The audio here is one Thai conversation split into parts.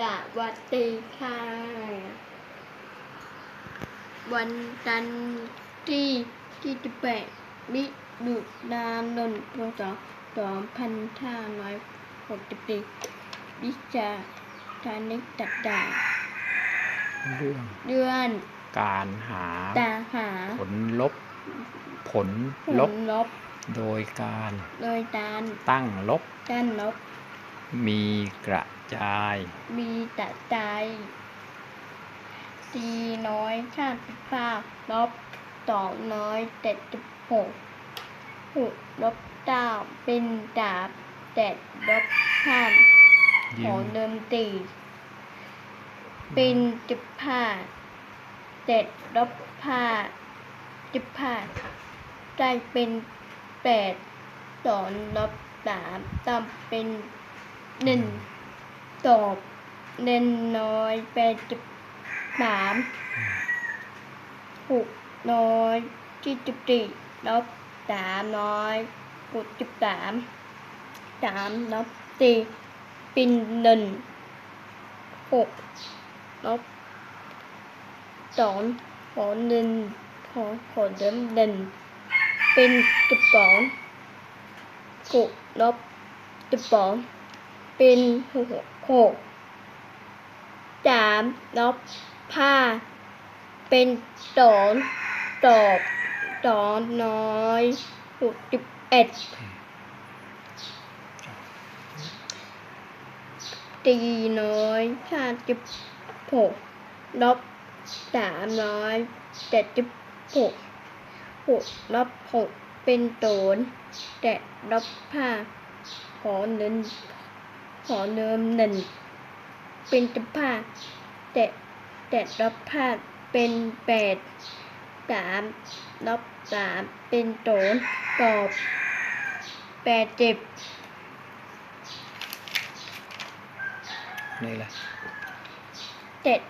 สวัสดีค่ะ วันจันทร์ที่ที่จะแปดมิถุนายนพศสองพันห้าร้อยหกสิบสี่วิชาทานิกตัดดาเรื่องเดือนการหาตาหาผลลบ ผลผลลบ ลบโดยการ โดยการตั้งลบด้านลบ มีกระจาย มีแต่ใจสีน้อยชาติภาพลบสองน้อยเจ็ดสิบหกหกลบเก้าเป็นดาบเจ็ดลบห้าของเดิมตีเป็นจิบผ้าเจ็ดลบผ้าจิบผ้าได้เป็นแปดสองลบสามต้องเป็น หนึ่งตอบเน้นน้อยแปดจิบสามหกน้อยที่จิบสี่ลบสามน้อยหกจิบสามสามลบสี่เป็นหนึ่งหกลบสองขอหนึ่งขอขอเดิมหนึ่งเป็นจุดสองหกลบจุดสอง เป็นหกสามลบห้าเป็นสองตอบสองน้อยหกสิบเอ็ดตีน้อยห้าสิบหกลบสามร้อยเจ็ดสิบหกหกลบหกเป็นศูนย์เจ็ดลบห้าขอหนึ่ง ขอเดิมหนึ่ง เป็นสิบห้าเจ็ดเจ็ดลบห้าเป็นแปดสามลบสามเป็นศูนตอบแปดสิบนี่แหละเจ็ด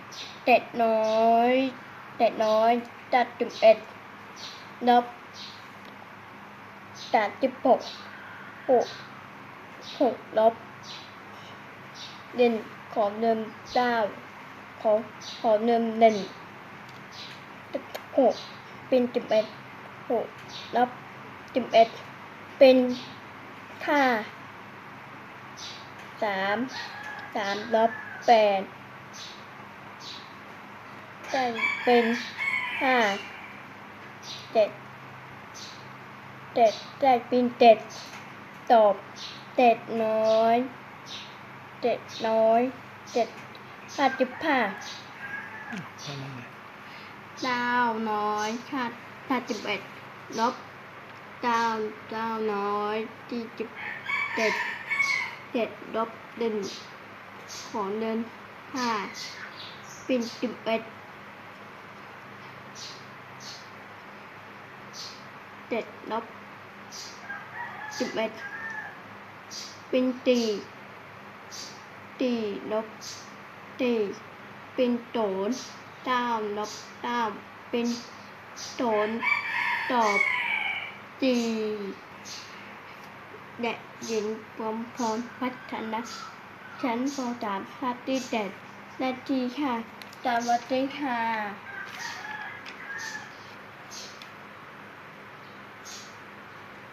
เจ็ดน้อยเจ็ดน้อยจัดจุดเอ็ดลบจัดจุดหกหกหกลบ เด่นขอเดิมเก้าขอขอเดิมหนึ่งหกเป็นจุดเอ็ดหกลบจุดเอ็ดเป็นค่าสามสามลบแปดได้เป็นห้าเจ็ดเจ็ดได้เป็นเจ็ดตอบเจ็ดน้อย เจ็ดน้อยเจ็ดห้าสิบห้าเก้าน้อยห้าห้าสิบเอ็ดลบเก้าเก้าน้อยที่สิบเจ็ดเจ็ดลบหนึ่งของเดินห้าเป็นสิบเอ็ดเจ็ดลบสิบเอ็ดเป็นตี ตีลบตีเป็นโตนเก้าลบเก้าเป็นโตนตอบตีเด็กหญิงพร้อมพร้อมพัฒนาชั้นปสามภาคที่เด็ดนาทีค่ะสวัสดีค่ะ